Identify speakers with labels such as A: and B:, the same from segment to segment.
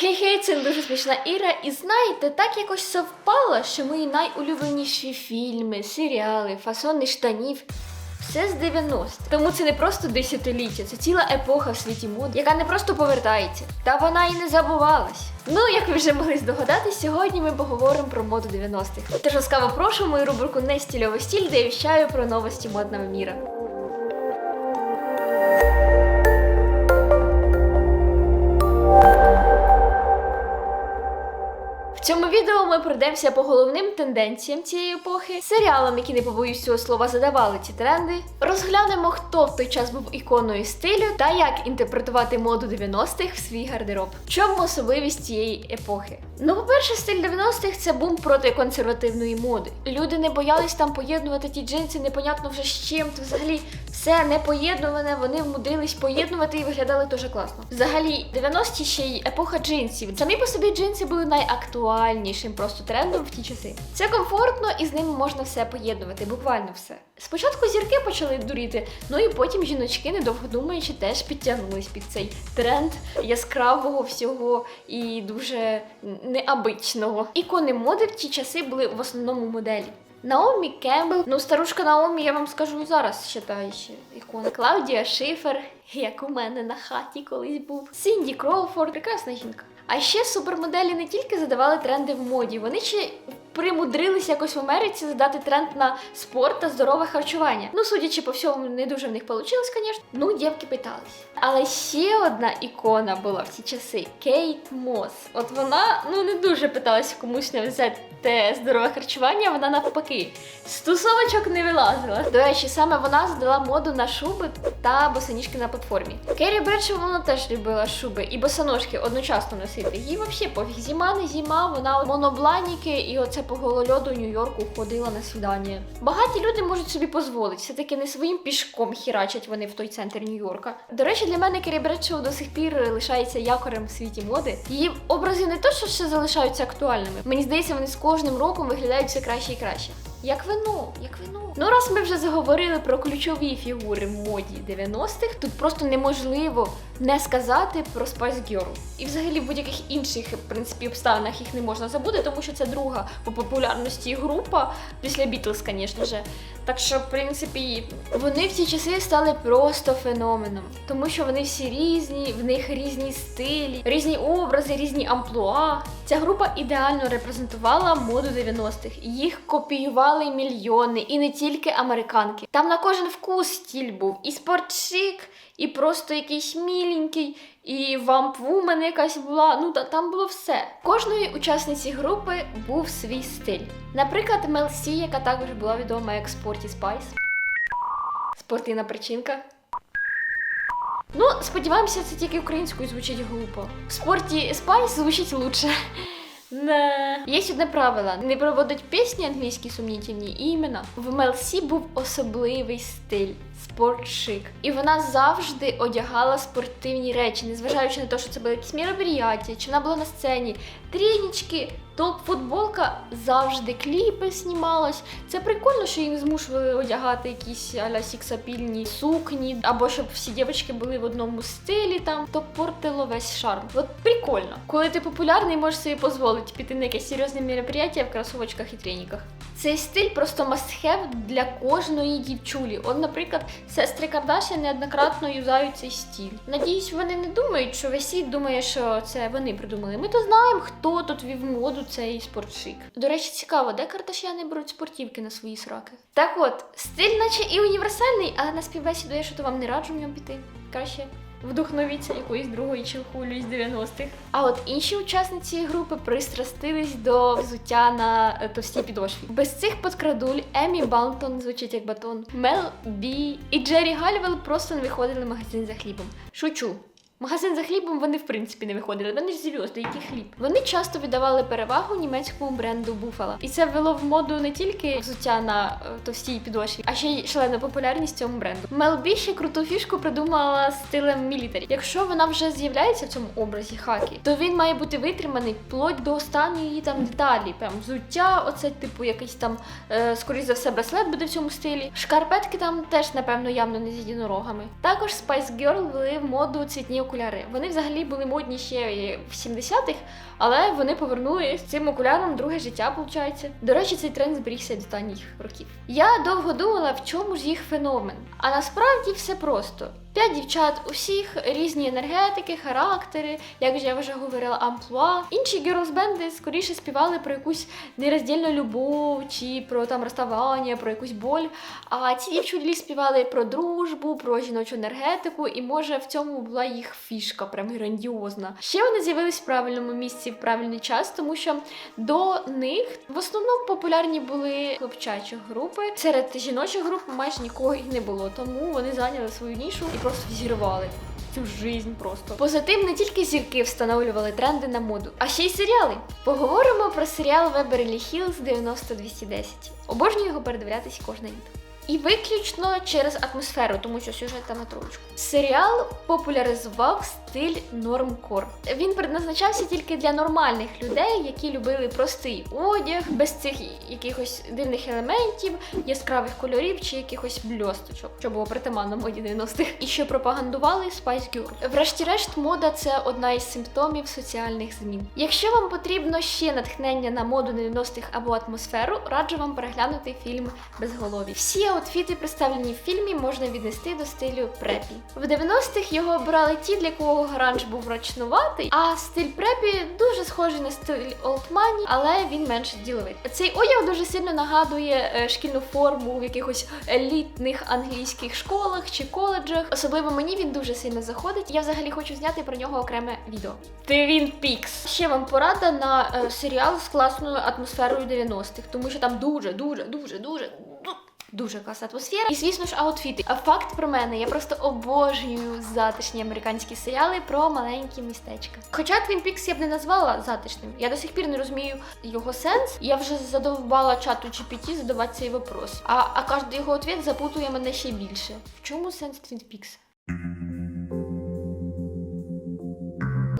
A: Хей-хей, це дуже смішна Іра. І знаєте, так якось совпало, що мої найулюбленіші фільми, серіали, фасони штанів. Все з 90 Тому це не просто десятиліття, це ціла епоха в світі моди, яка не просто повертається, та вона і не забувалась. Ну, як ви вже могли здогадатись, сьогодні ми поговоримо про моду 90-х. Тож ласкаво прошу мою рубрику «Не стільовий стіль, де я віщаю про новості модного міра. Цьому відео ми пройдемося по головним тенденціям цієї епохи, серіалам, які не побоюсь цього слова задавали ці тренди. Розглянемо, хто в той час був іконою стилю та як інтерпретувати моду 90-х в свій гардероб. В чому особливість цієї епохи? Ну, по-перше, стиль 90-х це бум проти консервативної моди. Люди не боялись там поєднувати ті джинси, непонятно вже з чим. То взагалі все не поєднуване, вони вмудрились поєднувати і виглядали дуже класно. Взагалі, 90-ті ще й епоха джинсів. Самі по собі джинси були найактуальнішим просто трендом в ті часи. Це комфортно і з ними можна все поєднувати, буквально все. Спочатку зірки почали дуріти, ну і потім жіночки, недовго думаючи, теж підтягнулись під цей тренд яскравого всього і дуже необичного. Ікони моди в ті часи були в основному моделі. Наомі Кембл, ну старушка Наомі, я вам скажу зараз, ще ікона. Клаудія Шифер, як у мене на хаті колись був. Сінді Кроуфорд, прекрасна жінка. А ще супермоделі не тільки задавали тренди в моді, вони ще примудрились якось в Америці задати тренд на спорт та здорове харчування. Ну, судячи по всьому, не дуже в них вийшло, звісно. Ну, дівки питались. Але ще одна ікона була в ці часи Кейт Мос. От вона ну не дуже питалась комусь не взяти те здорове харчування, вона навпаки. З не вилазила. До речі, саме вона задала моду на шуби та босоніжки на платформі. Керрі Бредшоу вона теж любила шуби і босоножки одночасно носити. Їй взагалі пофіг. Зима, не зима, вона монобланіки і оце по голольоду Нью-Йорку ходила на свідання. Багаті люди можуть собі дозволити. Все-таки не своїм пішком хірачать вони в той центр Нью-Йорка. До речі, для мене Керрі Бредшоу до сих пір лишається якорем в світі моди. Її образи не то, що ще залишаються актуальними. Мені здається, вони з кожним роком виглядають все краще і краще. Як вино, як вино. Ну, раз ми вже заговорили про ключові фігури в моді 90-х, тут просто неможливо не сказати про Spice Girl. І взагалі в будь-яких інших в принципі обставинах їх не можна забути, тому що це друга по популярності група після Бітлз, звісно ж. Так що, в принципі, вони в ці часи стали просто феноменом, тому що вони всі різні, в них різні стилі, різні образи, різні амплуа. Ця група ідеально репрезентувала моду 90-х. Їх копіювали мільйони, і не тільки американки. Там на кожен вкус стіль був і спортшик, і просто якийсь міленький, і вампвумен якась була. Ну та там було все. Кожної учасниці групи був свій стиль. Наприклад, Мел Сі, яка також була відома як Спорті Спайс. Спортивна причинка. Ну, сподіваємося, це тільки українською звучить глупо. В спорті Спайс звучить лучше. Не. Є одне правило: не проводить пісні англійські сумнітівні імена. В Мелсі був особливий стиль. Спортшик. І вона завжди одягала спортивні речі, незважаючи на те, що це були якісь міроприяття, чи вона була на сцені. Трінічки, топ-футболка завжди кліпи знімалась. Це прикольно, що їм змушували одягати якісь аля сіксапільні сукні, або щоб всі дівчатки були в одному стилі там, то портило весь шарм. От прикольно. Коли ти популярний, можеш собі дозволити піти на якесь серйозне мероприятие в кросовочках і треніках. Цей стиль просто must-have для кожної дівчулі. От, наприклад, сестри Кардаші неоднократно юзають цей стиль. Надіюсь, вони не думають, що весь світ думає, що це вони придумали. Ми то знаємо, хто тут вів моду цей спортшик. До речі, цікаво, де Кардашяни беруть спортівки на свої сраки. Так от, стиль, наче і універсальний, але на співбесіду я що то вам не раджу в ньому піти. Краще вдохновіться якоїсь другої чехулі з 90-х. А от інші учасниці групи пристрастились до взуття на е, товстій підошві. Без цих подкрадуль Емі Балтон звучить як батон, Мел Бі і Джері Гальвел просто не виходили в магазин за хлібом. Шучу. Магазин за хлібом вони в принципі не виходили. Вони ж зв'язки, який хліб. Вони часто віддавали перевагу німецькому бренду Буфало. І це ввело в моду не тільки взуття на е, товстій підошві, а ще й шалену популярність цьому бренду. Мел Бі ще круту фішку придумала стилем мілітарі. Якщо вона вже з'являється в цьому образі хакі, то він має бути витриманий вплоть до останньої там деталі. Прям взуття, оце типу якийсь там, е, скоріш за все, браслет буде в цьому стилі. Шкарпетки там теж, напевно, явно не з єдинорогами. Також Spice Girl ввели в моду цвітні окуляри. Вони взагалі були модні ще в 70-х, але вони повернули з цим окуляром друге життя, виходить. До речі, цей тренд зберігся до останніх років. Я довго думала, в чому ж їх феномен. А насправді все просто. П'ять дівчат, усіх різні енергетики, характери, як же я вже говорила, амплуа. Інші гірлс-бенди скоріше співали про якусь нероздільну любов чи про там розставання, про якусь боль. А ці дівчулі співали про дружбу, про жіночу енергетику, і може в цьому була їх фішка, прям грандіозна. Ще вони з'явились в правильному місці в правильний час, тому що до них в основному популярні були хлопчачі групи. Серед жіночих груп майже нікого і не було, тому вони зайняли свою нішу просто зірвали. Цю жизнь просто позитив не тільки зірки встановлювали тренди на моду, а ще й серіали. Поговоримо про серіал Веберлі Хілз 90-210. Обожнюю його передивлятись кожне літо. І виключно через атмосферу, тому що сюжет там на троєчку. Серіал популяризував стиль нормкор. Він предназначався тільки для нормальних людей, які любили простий одяг, без цих якихось дивних елементів, яскравих кольорів чи якихось бльосточок, що було притаманно моді 90-х, і що пропагандували Spice Girl. Врешті-решт, мода це одна із симптомів соціальних змін. Якщо вам потрібно ще натхнення на моду 90-х або атмосферу, раджу вам переглянути фільм Безголові. Всі аутфіти, представлені в фільмі, можна віднести до стилю препі. В 90-х його обирали ті, для кого гранж був рачнуватий, а стиль препі дуже схожий на стиль олдмані, але він менш діловий. Цей одяг дуже сильно нагадує е, шкільну форму в якихось елітних англійських школах чи коледжах. Особливо мені він дуже сильно заходить. Я взагалі хочу зняти про нього окреме відео. Twin Peaks. Ще вам порада на е, серіал з класною атмосферою 90-х, тому що там дуже, дуже, дуже, дуже. Ду- Дуже класна атмосфера. І звісно ж, аутфіти. А факт про мене, я просто обожнюю затишні американські серіали про маленькі містечка. Хоча Twin Peaks я б не назвала затишним. Я до сих пір не розумію його сенс. Я вже задовбала чату GPT задавати цей вопрос. А, а кожен його ответ запутує мене ще більше. В чому сенс Twin Peaks?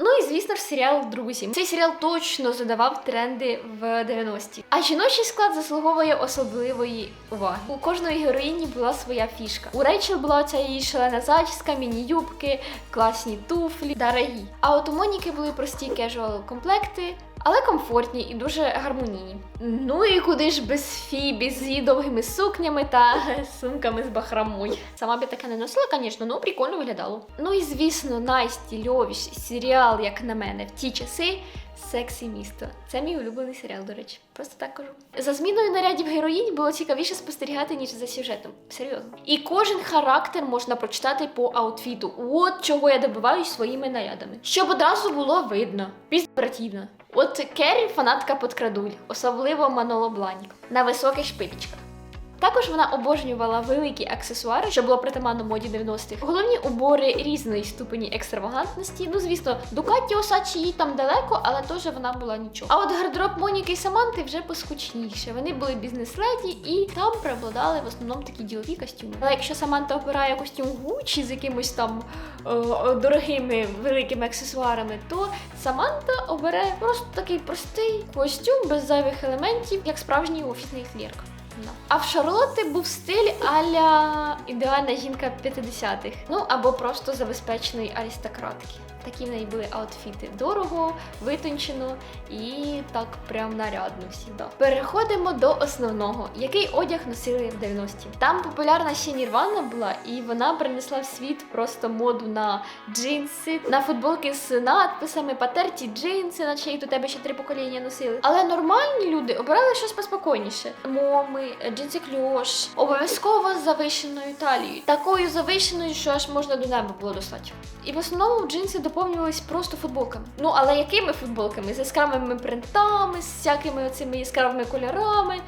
A: Ну і звісно ж, серіал Друзі. Цей серіал точно задавав тренди в 90-ті. А жіночий склад заслуговує особливої уваги. У кожної героїні була своя фішка. У Рейчел була ця її шалена зачіска, міні-юбки, класні туфлі, дорогі. А от у Моніки були прості кежуал комплекти. Але комфортні і дуже гармонійні. Ну і куди ж без Фібі з її довгими сукнями та сумками з бахрамою. Сама б я таке не носила, звісно, ну прикольно виглядало. Ну і звісно, найстільовіший серіал, як на мене, в ті часи. Сексі місто. Це мій улюблений серіал, до речі. Просто так кажу. За зміною нарядів героїнь було цікавіше спостерігати, ніж за сюжетом. Серйозно. І кожен характер можна прочитати по аутфіту. От чого я добиваюсь своїми нарядами. Щоб одразу було видно. Піздбратівна. От Керрі фанатка подкрадуль, особливо Маноло Бланік, на високих шпилічках. Також вона обожнювала великі аксесуари, що було притаманно моді 90-х. Головні убори різної ступені екстравагантності. Ну, звісно, Дукаті Осачі їй там далеко, але теж вона була нічого. А от гардероб Моніки і Саманти вже поскучніше. Вони були бізнес-леді і там преобладали в основному такі ділові костюми. Але якщо Саманта обирає костюм Гуччі з якимось там е, е, дорогими великими аксесуарами, то Саманта обере просто такий простий костюм без зайвих елементів, як справжній офісний клерк. Да. А в Шарлотти був стиль аля ідеальна жінка 50-х. Ну або просто забезпеченої аристократки. Такі в неї були аутфіти. Дорого, витончено і так прям нарядно всіда. Переходимо до основного, який одяг носили в 90-ті. Там популярна ще Нірвана була, і вона принесла в світ просто моду на джинси, на футболки з надписами, потерті джинси, наче їх до тебе ще три покоління носили. Але нормальні люди обирали щось поспокійніше. Моми, джинси кльош, обов'язково з завищеною талією. Такою завищеною, що аж можна до неба було достати. І в основному джинси доповнювались просто футболками. Ну але якими футболками? З яскравими принтами, з всякими цими яскравими кольорами.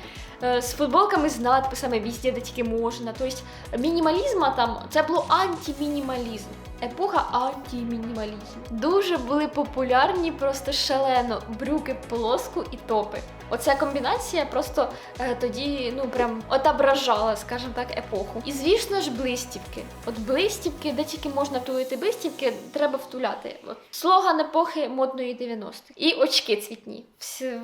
A: е, З футболками з надписами візде, де тільки можна. Тобто мінімалізма там це було антимінімалізм. Епоха антимінімалізму. Дуже були популярні просто шалено брюки полоску і топи. Оця комбінація просто е, тоді ну прям отображала, скажімо так, епоху. І звісно ж, блистівки. От блистівки, де тільки можна втулити блистівки, треба втуляти. От слоган епохи модної 90-х. І очки цвітні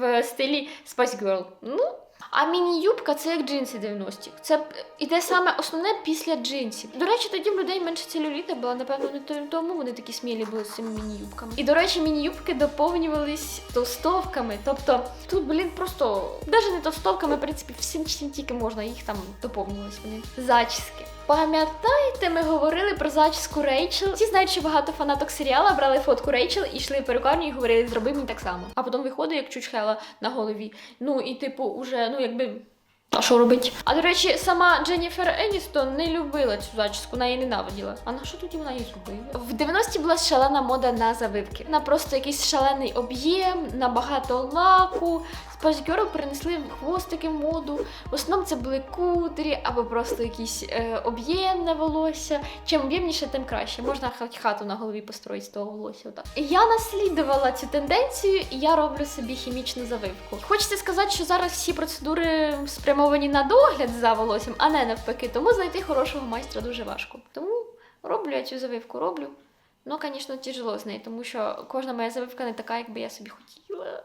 A: в стилі Spice Girl. Ну, А міні-юбка це як джинси 90-х. Це іде саме основне після джинсів. До речі, тоді в людей менше целюліта була, напевно, не тому вони такі смілі були з цими міні-юбками. І до речі, міні-юбки доповнювались товстовками. Тобто тут, блін, просто навіть не товстовками, в принципі, всім чим тільки можна, їх там доповнювались вони. Зачіски. Пам'ятаєте, ми говорили про зачіску Рейчел? Всі знають, що багато фанаток серіала брали фотку Рейчел і йшли в перукарню і говорили, зроби мені так само. А потім виходить, як чучхела на голові. Ну і типу, уже, ну якби. А що робить? А до речі, сама Дженніфер Еністон не любила цю зачіску, вона її ненавиділа. А на що тоді вона її зробила? В 90-ті була шалена мода на завивки. На просто якийсь шалений об'єм, на багато лаку. Girl принесли хвостики моду. В основному це були кудрі або просто якісь е, об'ємне волосся. Чим об'ємніше, тим краще. Можна хату на голові построїти з того волосся. Отак. Я наслідувала цю тенденцію, і я роблю собі хімічну завивку. Хочеться сказати, що зараз всі процедури спрямовані на догляд за волоссям, а не навпаки. Тому знайти хорошого майстра дуже важко. Тому роблю я цю завивку, роблю. Ну, звісно, тяжело з нею, тому що кожна моя завивка не така, як би я собі хотіла.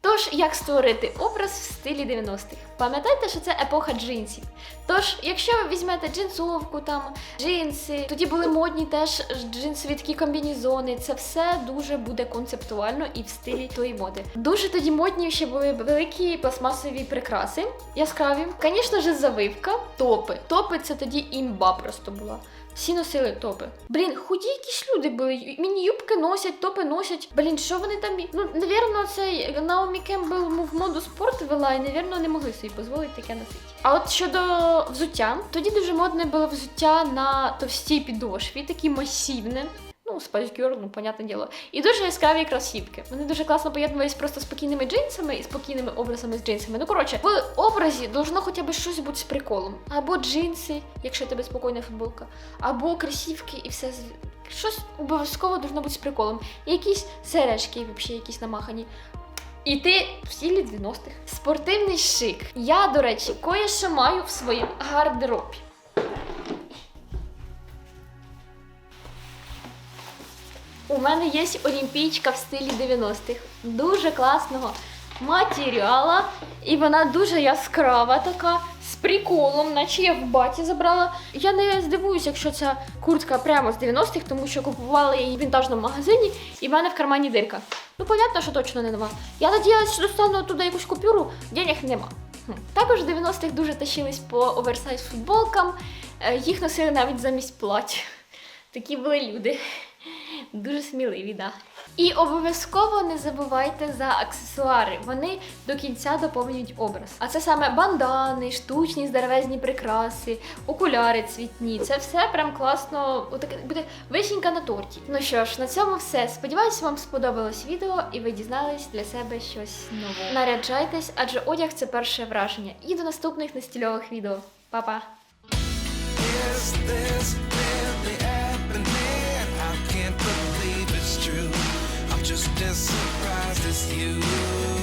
A: Тож, як створити образ в стилі 90-х? Пам'ятайте, що це епоха джинсів. Тож, якщо ви візьмете джинсовку, там джинси, тоді були модні теж джинсові такі комбінізони. Це все дуже буде концептуально і в стилі тої моди. Дуже тоді модні ще були великі пластмасові прикраси, яскраві. Звісно ж, завивка, топи. Топи це тоді імба просто була. Всі носили топи. Блін, худі якісь люди були. Мені юбки носять, топи носять. Блін, що вони там? Ну, навірно, це Наомі Кембл в моду спорт вела, і, навірно, не могли собі дозволити таке носити. А от щодо взуття, тоді дуже модне було взуття на товстій підошві, такі масивне. Ну, Girl, ну, понятне діло. І дуже яскраві кросівки. Вони дуже класно поєднувались просто з спокійними джинсами і спокійними образами з джинсами. Ну, коротше, в образі должно хоча б щось бути з приколом. Або джинси, якщо тебе спокійна футболка, або кросівки і все. Щось обов'язково должно бути з приколом. Якісь сережки, взагалі, якісь намахані. І ти в стилі 90-х. Спортивний шик. Я, до речі, кое-що маю в своєму гардеробі. У мене є олімпійчка в стилі 90-х. Дуже класного матеріала. І вона дуже яскрава така, з приколом, наче я в баті забрала. Я не здивуюся, якщо ця куртка прямо з 90-х, тому що купувала її в вінтажному магазині, і в мене в кармані дирка. Ну, понятно, що точно не нова. Я надіялася, що достану туди якусь купюру, денег нема. Також в 90-х дуже тащились по оверсайз футболкам, Е, їх носили навіть замість плать. Такі були люди. Дуже сміливі, да. І обов'язково не забувайте за аксесуари. Вони до кінця доповнюють образ. А це саме бандани, штучні здоровезні прикраси, окуляри цвітні. Це все прям класно. Отаке буде вишенька на торті. Ну що ж, на цьому все. Сподіваюсь, вам сподобалось відео і ви дізнались для себе щось нове. Наряджайтесь, адже одяг це перше враження. І до наступних нестільових відео. Па-па!
B: Just as surprised as you.